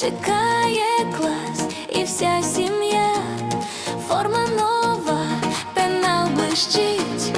чекає клас і вся сім'я, форма нова, пенал блищить.